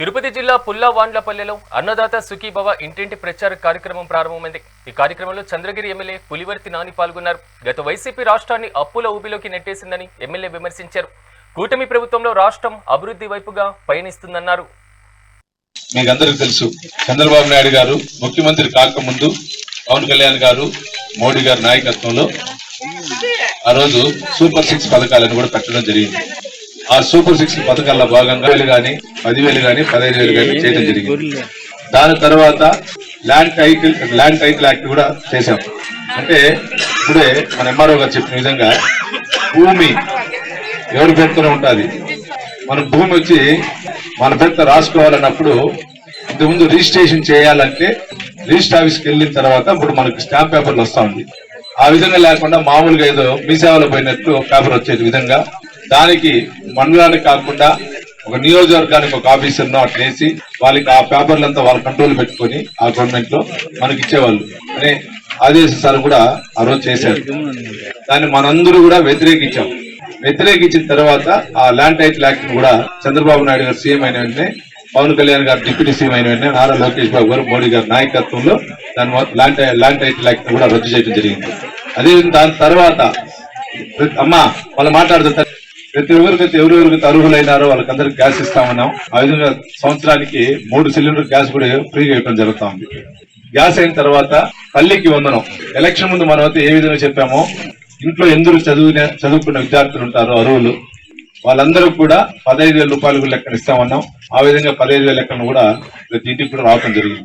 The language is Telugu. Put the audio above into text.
తిరుపతి జిల్లా పుల్లావాండ్లపల్లెలో అన్నదాత సుఖీభవ ఇంటింటి ప్రచార కార్యక్రమం ప్రారంభమైంది. ఈ కార్యక్రమంలో చంద్రగిరి ఎమ్మెల్యే పులివర్తి నాని పాల్గొన్నారు. గత వైసీపీ రాష్ట్రాన్ని అప్పుల ఊబిలోకి నెట్టేసిందని ఎమ్మెల్యే విమర్శించారు. కూటమి ప్రభుత్వంలో రాష్ట్రం అభివృద్ధి వైపుగా పయనిస్తుందన్నారు. మీకు తెలుసు చంద్రబాబు నాయుడు గారు ముఖ్యమంత్రి కాకముందు పవన్ కళ్యాణ్ గారు మోడీ గారి నాయకత్వంలో ఆ రోజు సూపర్ సిక్స్ పథకాలను కూడా పెట్టడం జరిగింది. ఆ సూపర్ సిక్స్ పథకాల్లో భాగంగా వేలు గాని పదివేలు గాని పదహైదు వేలు గాని చేయడం జరిగింది. దాని తర్వాత land title land title act కూడా చేశాం. అంటే ఇప్పుడే మన ఎంఆర్ఓ గారు చెప్పిన విధంగా భూమి ఎవరి పేరుతోనే ఉంటుంది మన భూమి వచ్చి మన పేరుతో రాసుకోవాలన్నప్పుడు ఇంతకుముందు రిజిస్ట్రేషన్ చేయాలంటే రిజిస్టర్ ఆఫీస్కి వెళ్ళిన తర్వాత ఇప్పుడు మనకి స్టాంప్ పేపర్లు వస్తా ఉంది. ఆ విధంగా లేకుండా మామూలుగా ఏదో మీ సేవలో పోయినట్టు పేపర్ వచ్చే విధంగా దానికి మండలానికి కాకుండా ఒక నియోజకవర్గానికి ఒక ఆఫీసర్ను అట్లా వేసి వాళ్ళకి ఆ పేపర్లంతా వాళ్ళ కంట్రోల్ పెట్టుకొని ఆ గవర్నమెంట్లో మనకి ఇచ్చేవాళ్ళు. అనే ఆదేశాలు కూడా ఆ రోజు చేశారు. దాన్ని మనందరూ కూడా వ్యతిరేకించాం. వ్యతిరేకించిన తర్వాత ఆ ల్యాండ్ టైటిల్ యాక్ట్ కూడా చంద్రబాబు నాయుడు గారు సీఎం అయిన వెంటనే పవన్ కళ్యాణ్ గారు డిప్యూటీ సీఎం అయిన వెంటనే నారా లోకేష్ బాబు గారు మోడీ గారి నాయకత్వంలో దాని ల్యాండ్ ల్యాండ్ టైటిల్ యాక్ట్ కూడా రద్దు చేయడం జరిగింది. అదే దాని తర్వాత అమ్మా వాళ్ళు మాట్లాడుతుంటారు ప్రతి ఒక్కరికి ఎవరెవరికి అర్హులైనారో వాళ్ళకందరికి గ్యాస్ ఇస్తామన్నాం ఆ విధంగా సంవత్సరానికి మూడు సిలిండర్ గ్యాస్ కూడా ఫ్రీగా ఇవ్వడం జరుగుతా ఉంది. గ్యాస్ అయిన తర్వాత తల్లికి వందనం. ఎలక్షన్ ముందు మనం అయితే ఏ విధంగా చెప్పామో ఇంట్లో ఎందుకు చదువునే చదువుకున్న విద్యార్థులు ఉంటారో అర్హులు. వాళ్ళందరూ కూడా పదహైదు వేల రూపాయలు లెక్కన ఇస్తామన్నాం ఆ విధంగా పదహైదు వేల లెక్కన కూడా ప్రతి ఇంటికి కూడా రావడం జరిగింది.